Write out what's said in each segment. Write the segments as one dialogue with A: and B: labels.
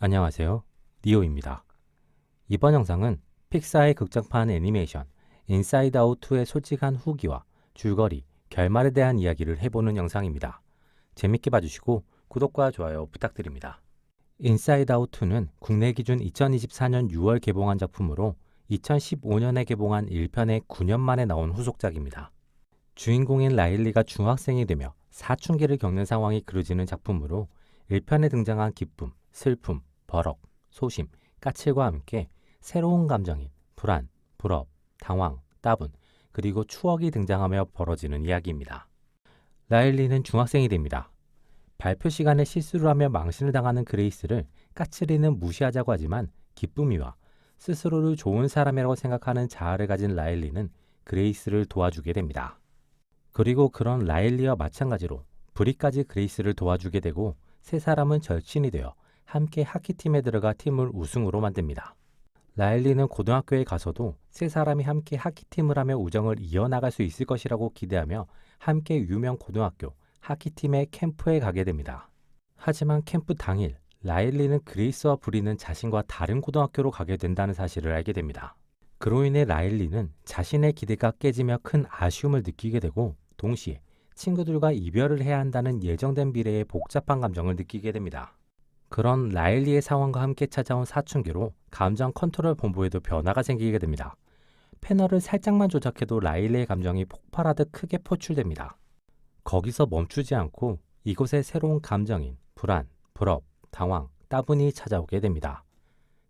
A: 안녕하세요. 니오입니다. 이번 영상은 픽사의 극장판 애니메이션 인사이드 아웃 2의 솔직한 후기와 줄거리, 결말에 대한 이야기를 해보는 영상입니다. 재밌게 봐주시고 구독과 좋아요 부탁드립니다. 인사이드 아웃 2는 국내 기준 2024년 6월 개봉한 작품으로 2015년에 개봉한 1편의 9년 만에 나온 후속작입니다. 주인공인 라일리가 중학생이 되며 사춘기를 겪는 상황이 그려지는 작품으로 1편에 등장한 기쁨, 슬픔, 버럭, 소심, 까칠과 함께 새로운 감정인 불안, 불업, 당황, 따분, 그리고 추억이 등장하며 벌어지는 이야기입니다. 라일리는 중학생이 됩니다. 발표 시간에 실수를 하며 망신을 당하는 그레이스를 까칠이는 무시하자고 하지만 기쁨이와 스스로를 좋은 사람이라고 생각하는 자아를 가진 라일리는 그레이스를 도와주게 됩니다. 그리고 그런 라일리와 마찬가지로 브리까지 그레이스를 도와주게 되고 세 사람은 절친이 되어 함께 하키팀에 들어가 팀을 우승으로 만듭니다. 라일리는 고등학교에 가서도 세 사람이 함께 하키팀을 하며 우정을 이어나갈 수 있을 것이라고 기대하며 함께 유명 고등학교 하키팀의 캠프에 가게 됩니다. 하지만 캠프 당일 라일리는 그레이스와 브리는 자신과 다른 고등학교로 가게 된다는 사실을 알게 됩니다. 그로 인해 라일리는 자신의 기대가 깨지며 큰 아쉬움을 느끼게 되고 동시에 친구들과 이별을 해야 한다는 예정된 미래에 복잡한 감정을 느끼게 됩니다. 그런 라일리의 상황과 함께 찾아온 사춘기로 감정 컨트롤 본부에도 변화가 생기게 됩니다. 패널을 살짝만 조작해도 라일리의 감정이 폭발하듯 크게 포출됩니다. 거기서 멈추지 않고 이곳에 새로운 감정인 불안, 불업, 당황, 따분이 찾아오게 됩니다.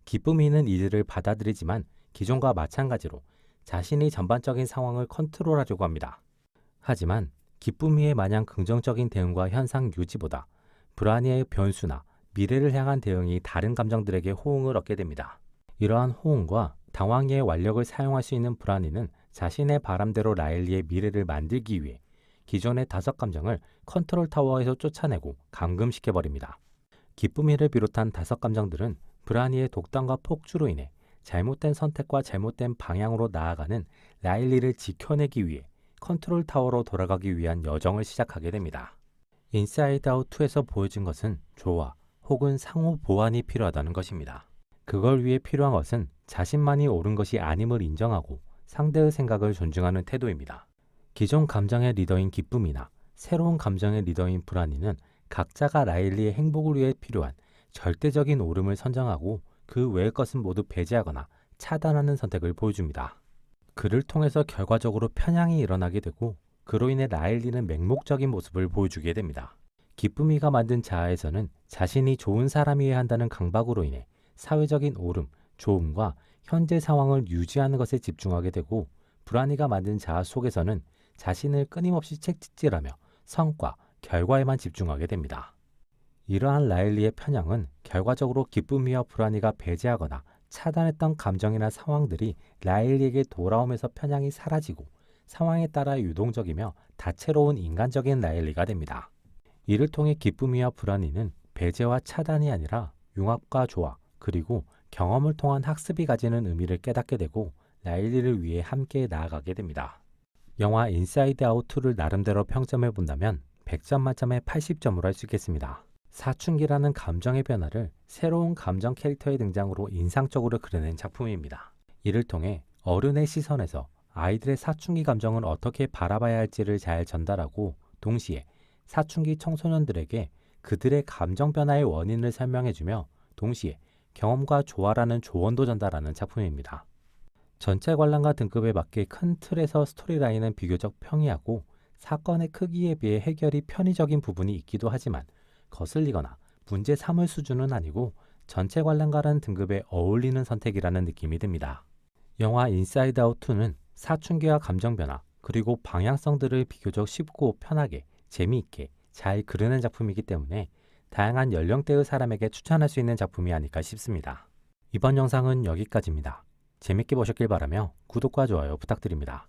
A: 기쁨이는 이들을 받아들이지만 기존과 마찬가지로 자신이 전반적인 상황을 컨트롤하려고 합니다. 하지만 기쁨이의 마냥 긍정적인 대응과 현상 유지보다 불안이의 변수나 미래를 향한 대응이 다른 감정들에게 호응을 얻게 됩니다. 이러한 호응과 당황의 완력을 사용할 수 있는 불안이는 자신의 바람대로 라일리의 미래를 만들기 위해 기존의 다섯 감정을 컨트롤 타워에서 쫓아내고 감금시켜버립니다. 기쁨이를 비롯한 다섯 감정들은 불안이의 독단과 폭주로 인해 잘못된 선택과 잘못된 방향으로 나아가는 라일리를 지켜내기 위해 컨트롤 타워로 돌아가기 위한 여정을 시작하게 됩니다. 인사이드 아웃 2에서 보여진 것은 조화 혹은 상호 보완이 필요하다는 것입니다. 그걸 위해 필요한 것은 자신만이 옳은 것이 아님을 인정하고 상대의 생각을 존중하는 태도입니다. 기존 감정의 리더인 기쁨이나 새로운 감정의 리더인 불안이는 각자가 라일리의 행복을 위해 필요한 절대적인 옳음을 선정하고 그 외의 것은 모두 배제하거나 차단하는 선택을 보여줍니다. 그를 통해서 결과적으로 편향이 일어나게 되고 그로 인해 라일리는 맹목적인 모습을 보여주게 됩니다. 기쁨이가 만든 자아에서는 자신이 좋은 사람이어야 한다는 강박으로 인해 사회적인 옳음, 좋음과 현재 상황을 유지하는 것에 집중하게 되고 불안이가 만든 자아 속에서는 자신을 끊임없이 책찍질하며 성과, 결과에만 집중하게 됩니다. 이러한 라일리의 편향은 결과적으로 기쁨이와 불안이가 배제하거나 차단했던 감정이나 상황들이 라일리에게 돌아오면서 편향이 사라지고 상황에 따라 유동적이며 다채로운 인간적인 라일리가 됩니다. 이를 통해 기쁨이와 불안이는 배제와 차단이 아니라 융합과 조화 그리고 경험을 통한 학습이 가지는 의미를 깨닫게 되고 라일리를 위해 함께 나아가게 됩니다. 영화 인사이드 아웃 2를 나름대로 평점해 본다면 100점 만점에 80점으로 할 수 있겠습니다. 사춘기라는 감정의 변화를 새로운 감정 캐릭터의 등장으로 인상적으로 그려낸 작품입니다. 이를 통해 어른의 시선에서 아이들의 사춘기 감정을 어떻게 바라봐야 할지를 잘 전달하고 동시에 사춘기 청소년들에게 그들의 감정 변화의 원인을 설명해주며 동시에 경험과 조화라는 조언도 전달하는 작품입니다. 전체 관람가 등급에 맞게 큰 틀에서 스토리라인은 비교적 평이하고 사건의 크기에 비해 해결이 편의적인 부분이 있기도 하지만 거슬리거나 문제 삼을 수준은 아니고 전체 관람가라는 등급에 어울리는 선택이라는 느낌이 듭니다. 영화 인사이드 아웃 2는 사춘기와 감정 변화 그리고 방향성들을 비교적 쉽고 편하게 재미있게 잘 그려낸 작품이기 때문에 다양한 연령대의 사람에게 추천할 수 있는 작품이 아닐까 싶습니다. 이번 영상은 여기까지입니다. 재밌게 보셨길 바라며 구독과 좋아요 부탁드립니다.